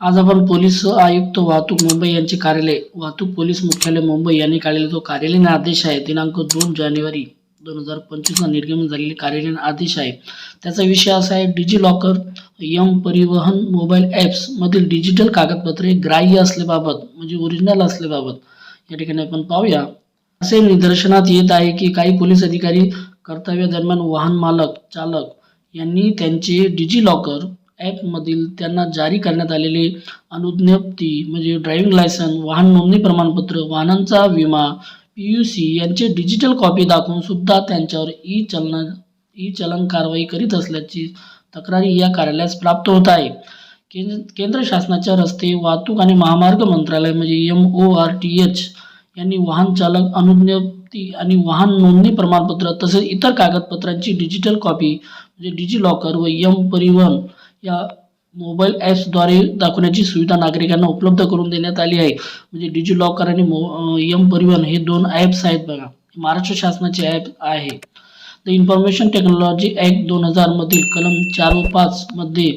आज आपण पोलीस आयुक्त वाहतूक मुंबई यांचे कार्यालय वाहतूक पोलीस मुख्यालय मुंबई यांनी काढलेला जो कार्यालयीन आदेश आहे दिनांक दोन जानेवारी दोन हजार पंचवीसला निर्गमन झालेले कार्यालयीन आदेश आहे. त्याचा विषय असा आहे DigiLocker M Parivahan mobile ॲप्समधील डिजिटल कागदपत्रे ग्राह्य असल्याबाबत म्हणजे ओरिजिनल असल्याबाबत या ठिकाणी आपण पाहूया. असे निदर्शनात येत आहे की काही पोलीस अधिकारी कर्तव्यादरम्यान वाहन मालक चालक यांनी त्यांचे डिजी लॉकर ॲपमधील त्यांना जारी करण्यात आलेले अनुज्ञप्ती म्हणजे ड्रायव्हिंग लायसन वाहन नोंदणी प्रमाणपत्र वाहनांचा विमा पी यू सी यांचे डिजिटल कॉपी दाखवून सुद्धा त्यांच्यावर ई चलन ई चलन कारवाई करीत असल्याची तक्रारी या कार्यालयास प्राप्त होत आहे. केंद्र केंद्र शासनाच्या रस्ते वाहतूक आणि महामार्ग मंत्रालय म्हणजे M O R T H यांनी वाहन चालक अनुज्ञप्ती आणि वाहन नोंदणी प्रमाणपत्र तसेच इतर कागदपत्रांची डिजिटल कॉपी म्हणजे डिजिलॉकर व यम परिवहन या मोबाईल ॲप्सद्वारे दाखवण्याची सुविधा नागरिकांना उपलब्ध करून देण्यात आली आहे. म्हणजे डिजी लॉकर आणि मो यम परिवहन हे दोन ॲप्स आहेत बघा. महाराष्ट्र शासनाचे ॲप आहे. द इन्फॉर्मेशन टेक्नॉलॉजी ॲक्ट दोन हजारमधील कलम चार व पाचमध्ये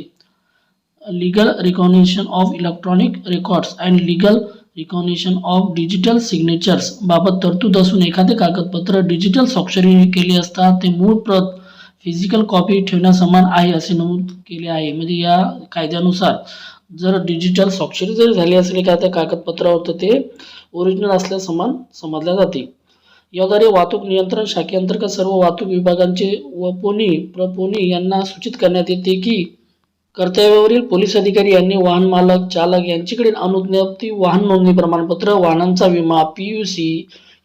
legal recognition of electronic records and legal recognition of digital signatures बाबत तरतूद असून एखादे कागदपत्र डिजिटल स्वाक्षरी केली असता ते मूळ प्रत फिजिकल कॉपी ठेवण्यासमान आहे असे नमूद केले आहे. म्हणजे या कायद्यानुसार जर डिजिटल स्वाक्षरी जरी झाली असेल एखाद्या कागदपत्रावर तर ते ओरिजिनल असल्यास समान समजल्या जाते. याद्वारे वाहतूक नियंत्रण शाखेअंतर्गत सर्व वाहतूक विभागांचे व पोनी प्रपोनी यांना सूचित करण्यात येते की कर्तव्यावरील पोलीस अधिकारी यांनी वाहन मालक चालक यांच्याकडील अनुज्ञप्ती वाहन नोंदणी प्रमाणपत्र वाहनांचा विमा पी यू सी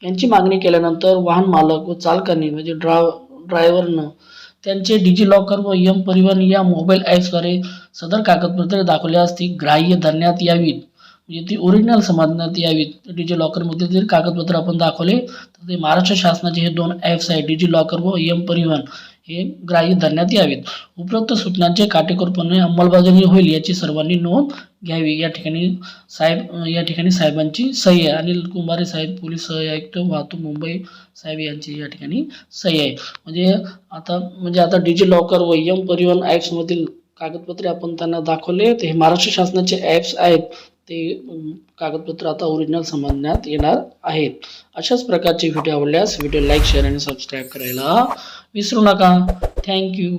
यांची मागणी केल्यानंतर वाहन मालक व चालकांनी म्हणजे ड्रा ड्रायव्हरनं त्यांचे डिजी लॉकर व यम परिवहन या मोबाईल ॲप्सद्वारे सदर कागदपत्रे दाखवल्यास ती ग्राह्य धरण्यात यावीत. म्हणजे ती ओरिजिनल समजण्यात यावीत. डिजी लॉकरमध्ये जर कागदपत्र आपण दाखवले तर ते महाराष्ट्र शासनाचे हे दोन ॲप्स आहेत डिजी लॉकर व यम परिवहन. हे ग्राह्य धरण्यात यावेत. उपरोक्त सूचनांचे काटेकोरपणे अंमलबजावणी होईल याची सर्वांनी नोंद घ्यावी. या ठिकाणी साहेब या ठिकाणी साहेबांची सही आहे. अनिल कुंभारे साहेब पोलीस आयुक्त वाहतूक मुंबई साहेब यांची या ठिकाणी सही आहे. म्हणजे आता म्हणजे आता डिजी लॉकर व यम परिवहन ॲप्समधील कागदपत्रे आपण त्यांना दाखवले तर हे महाराष्ट्र शासनाचे ॲप्स आहेत. ते कागदपत्र आता ओरिजिनल समजण्यात येणार आहेत. अशाच प्रकारचे व्हिडिओ आवडल्यास व्हिडिओ लाईक शेअर आणि सबस्क्राईब करायला विसरू नका. थँक्यू